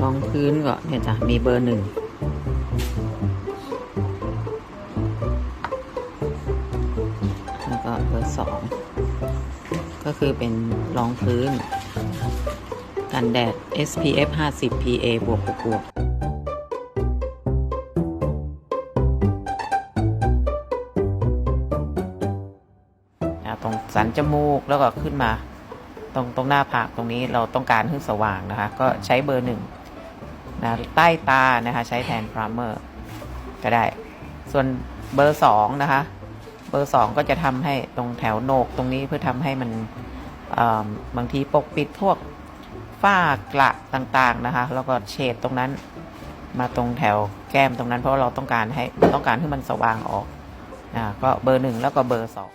รองพื้นก็เนี่ยจ้ะมีเบอร์หนึ่งแล้วก็เบอร์สองก็คือเป็นรองพื้น กันแดด SPF 50 PA บวกบวกบวกอ่าตรงสันจมูกแล้วก็ขึ้นมา ตรงตรงหน้าผากตรงนี้เราต้องการให้สว่างนะคะ ก็ใช้เบอร์หนึ่งนะใต้ตานะคะใช้แทนพรามเมอร์ก็ได้ ส่วนเบอร์สองนะคะ เบอร์สองก็จะทำให้ตรงแถวโหนกตรงนี้เพื่อทำให้มันเอิ่มบางทีปกปิดพวกฝ้ากระต่างๆนะคะ แล้วก็เฉดตรงนั้นมาตรงแถวแก้มตรงนั้นเพราะว่าเราต้องการให้ต้องการให้มันสว่างออกอ่าก็เบอร์หนึ่งแล้วก็เบอร์สอง